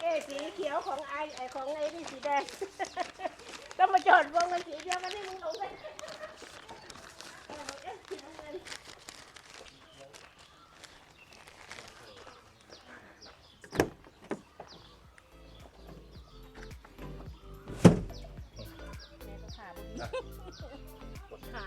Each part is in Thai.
เอสีเขียวของไอไอของไอนี่สีแดง ต้องมาจอดวงกันสีเดียวกันนี่มึงหลงไปเออเอ๊ะสีน้ำเงินแม่ก็ขา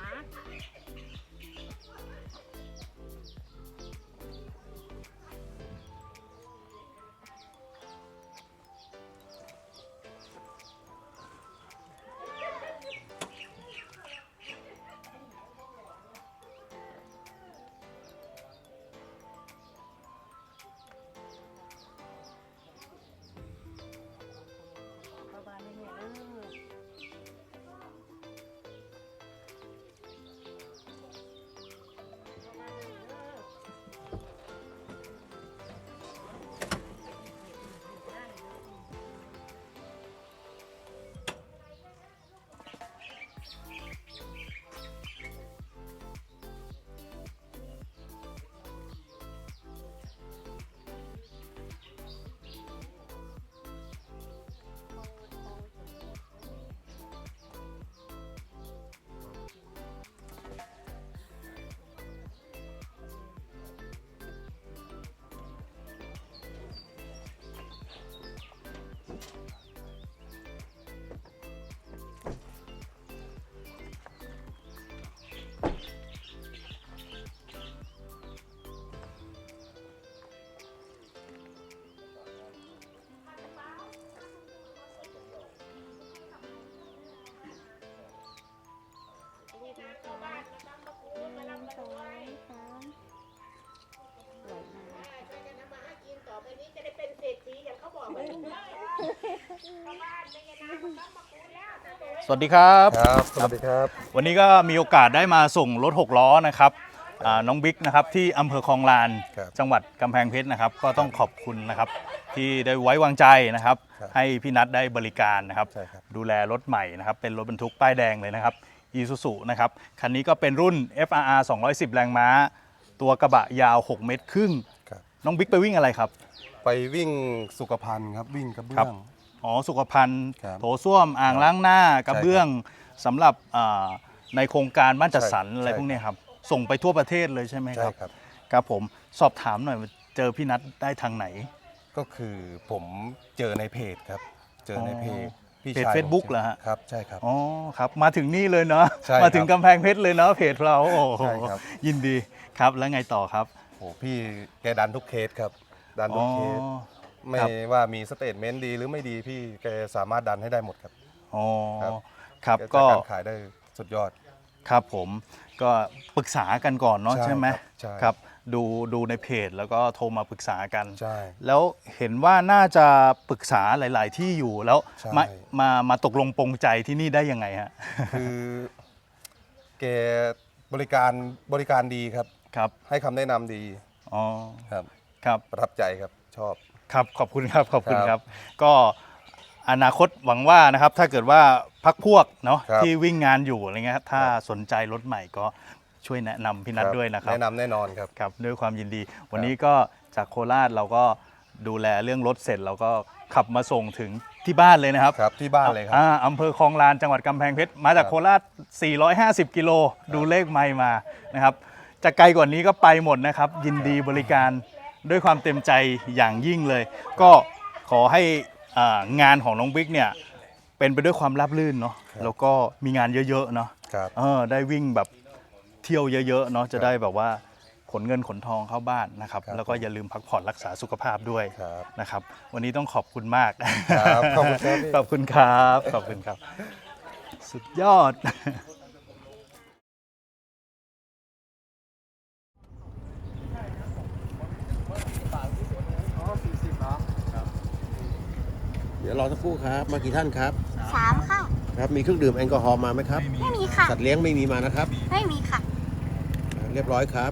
สวัสดีครับ ครับ สวัสดีครับ วันนี้ก็มีโอกาสได้มาส่งรถ 6 ล้อนะครับอ่าน้องบิ๊กนะครับที่อำเภอคลองลาน ครับจังหวัดกำแพงเพชรนะครับ ก็ต้องขอบคุณนะครับ ที่ได้ไว้วางใจนะครับ ครับให้พี่นัทได้บริการนะครับ ใช่ครับ ดูแลรถใหม่นะครับ เป็นรถบรรทุกป้ายแดงเลยนะครับ อีซูซุนะครับ คันนี้ก็เป็นรุ่น FRR 210 แรงม้า ตัวกระบะยาว 6 เมตรครึ่ง ครับ น้องบิ๊กไปวิ่งอะไรครับ ไปวิ่งสุขภัณฑ์ครับ วิ่งกระเบื้ครัอบ ง อ๋อสุขภัณฑ์ครับโถส้วมอ่างล้างหน้ากระเบื้องสำหรับอ่าในโครงการบ้านจัดสรรใช่อะไรใช่พวกเนี้ยครับ ส่งไปทั่วประเทศเลยใช่ไหมคใช่รับครับ ครับผมสอบถามหน่อยว่าเจอพี่นัทได้ทางไหน ก็คือผมเจอในเพจครับ เจอในเพจพี่เพจชาย Facebook ผมเหรอฮะ ครับ ใช่ครับ อ๋อครับมาถึงนี่เลยเนาะใช่ครับมาถึงกำแพงเพชรเลยเนาะเพจเราโอ้โหใช่ครับ ยินดีครับแล้วไงต่อครับโอ้พี่แกดันทุกเคสครับ ดันทุกเคส ไม่ครับ ว่ามีสเตทเมนต์ดีหรือไม่ดีพี่แกสามารถดันให้ได้หมดครับ อ๋อครับ ครับแกก็จัดการขายได้สุดยอด ครับผมก็ปรึกษากันก่อนเนาะใช่ใช่ไหมครับใช่ ครับดูดูในเพจแล้วก็โทรมาปรึกษากัน ใช่ แล้วเห็นว่าน่าจะปรึกษาหลาย ๆ ที่อยู่แล้วใช่ มามามาตกลงปรงใจที่นี่ได้ยังไงฮะ คือแกบริการบริการดีครับ ครับให้คำแนะนำดีอ๋อครับ ครับประทับใจครับชอบ ครับขอบคุณครับขอบคุณครับครับ ก็อนาคตหวังว่านะครับถ้าเกิดว่าพักพวกเนาะครับที่วิ่งงานอยู่อะไรเงี้ยถ้าสนใจรถใหม่ก็ช่วยแนะนำพี่นัทด้วยนะครับ แนะนำแน่นอนครับ ครับด้วยความยินดี วันนี้ก็จากโคราชเราก็ดูแลเรื่องรถเสร็จเราก็ขับมาส่งถึงที่บ้านเลยนะครับครับที่บ้านเลยครับ อ่าอำเภอคลองลานจังหวัดกำแพงเพชรมาจากครับ โคราช 450 กิโลดูเลขไม่มานะครับจะไกลกว่านี้ก็ไปหมดนะครับ ยินดีบริการ ด้วยความเต็มใจอย่างยิ่งเลย ก็ขอให้อ่างานของน้องบิ๊กเนี่ยเป็นไปด้วยความราบรื่นเนาะครับแล้วก็มีงานเยอะๆเนาะครับ เออได้วิ่งแบบเที่ยวเยอะๆเนาะจะได้แบบว่าขนเงินขนทองเข้าบ้านนะครับครับแล้วก็อย่าลืมพักผ่อนรักษาสุขภาพด้วยครับนะครับวันนี้ต้องขอบคุณมากครับขอบคุณครับพี่ ขอบคุณครับขอบคุณครับ สุดยอด ดี๋ยวรอสักครู่ครับ มากี่ท่านครับ สามค่ะ ครับ มีเครื่องดื่มแอลกอฮอล์มาไหมครับ ไม่มีค่ะ สัตว์เลี้ยงไม่มีมานะครับ ไม่มีค่ะ เรียบร้อยครับ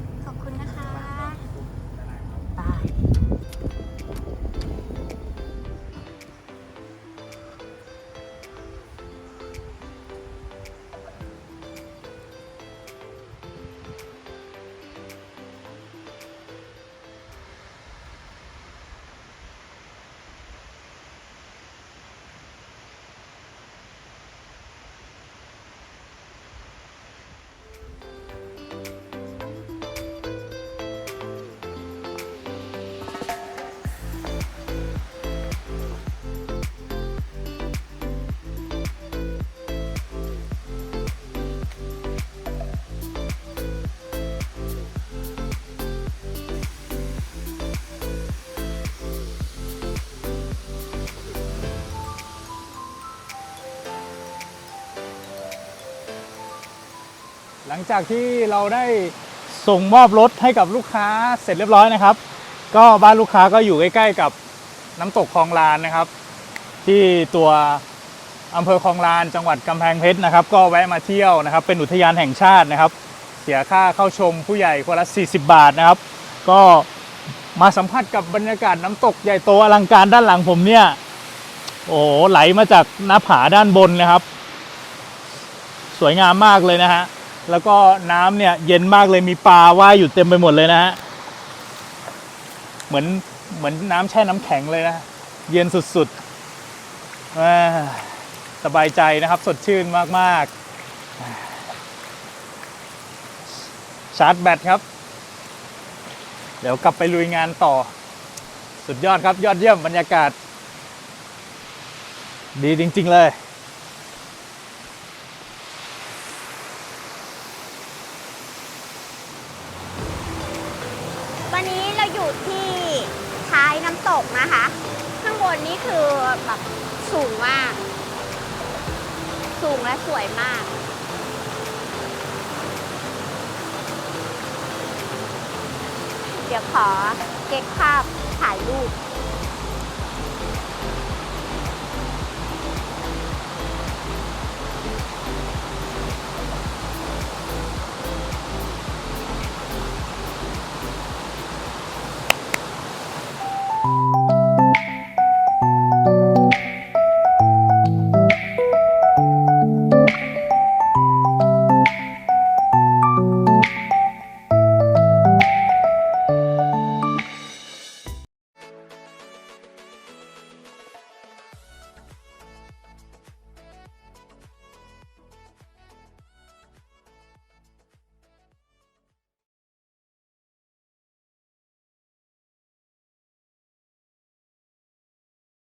หลังจากที่เราได้ส่งมอบรถให้กับลูกค้าเสร็จเรียบร้อยนะครับ ก็บ้านลูกค้าก็อยู่ใกล้ๆกับน้ำตกคลองลานนะครับ ที่ตัวอำเภอคลองลานจังหวัดกำแพงเพชรนะครับ ก็แวะมาเที่ยวนะครับ เป็นอุทยานแห่งชาตินะครับ เสียค่าเข้าชมผู้ใหญ่คนละ 40 บาทนะครับ ก็มาสัมผัสกับบรรยากาศน้ำตกใหญ่โตอลังการด้านหลังผมเนี่ย โอ้โหไหลมาจากหน้าผาด้านบนนะครับ สวยงามมากเลยนะฮะ แล้วก็น้ำเนี่ยเย็นมากเลยมีปลาว่ายอยู่เต็มไปหมดเลยนะฮะ เหมือนเหมือนน้ำแช่น้ำแข็งเลยนะ เย็นสุดๆสบายใจนะครับสดชื่นมากๆ ชาร์จแบตครับ เดี๋ยวกลับไปลุยงานต่อ สุดยอดครับยอดเยี่ยมบรรยากาศ ดีจริง ๆ เลย วันนี้เราอยู่ที่ท้ายน้ำตกนะคะ ข้างบนนี้คือแบบสูงมาก สูงและสวยมากเดี๋ยวขอเก็บภาพถ่ายรูป